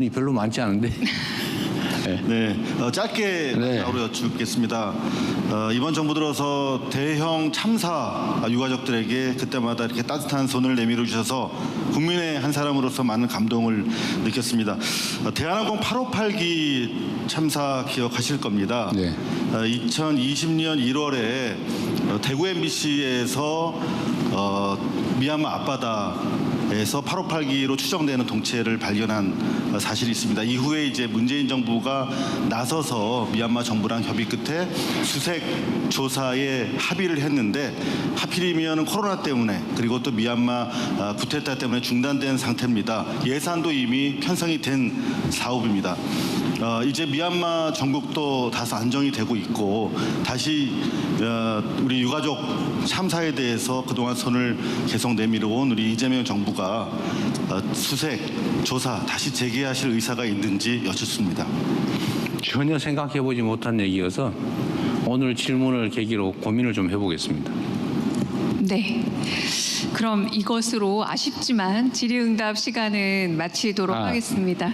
이 별로 많지 않은데. 네, 어, 짧게 네. 마지막으로 여쭙겠습니다. 어, 이번 정부 들어서 대형 참사 유가족들에게 그때마다 이렇게 따뜻한 손을 내밀어 주셔서 국민의 한 사람으로서 많은 감동을 느꼈습니다. 어, 대한항공 858기 참사 기억하실 겁니다. 네. 어, 2020년 1월에 어, 대구 MBC에서 어, 미얀마 앞바다 에서 858기로 추정되는 동체를 발견한 어, 사실이 있습니다. 이후에 이제 문재인 정부가 나서서 미얀마 정부랑 협의 끝에 수색 조사에 합의를 했는데 하필이면 코로나 때문에 그리고 또 미얀마 아, 구테타 때문에 중단된 상태입니다. 예산도 이미 편성이 된 사업입니다. 어, 이제 미얀마 전국도 다소 안정이 되고 있고 다시 어, 우리 유가족 참사에 대해서 그동안 손을 계속 내밀어 온 우리 이재명 정부가 어, 수색 조사 다시 재개하실 의사가 있는지 여쭙습니다. 전혀 생각해보지 못한 얘기여서 오늘 질문을 계기로 고민을 좀 해보겠습니다. 네. 그럼 이것으로 아쉽지만 질의응답 시간은 마치도록 아. 하겠습니다.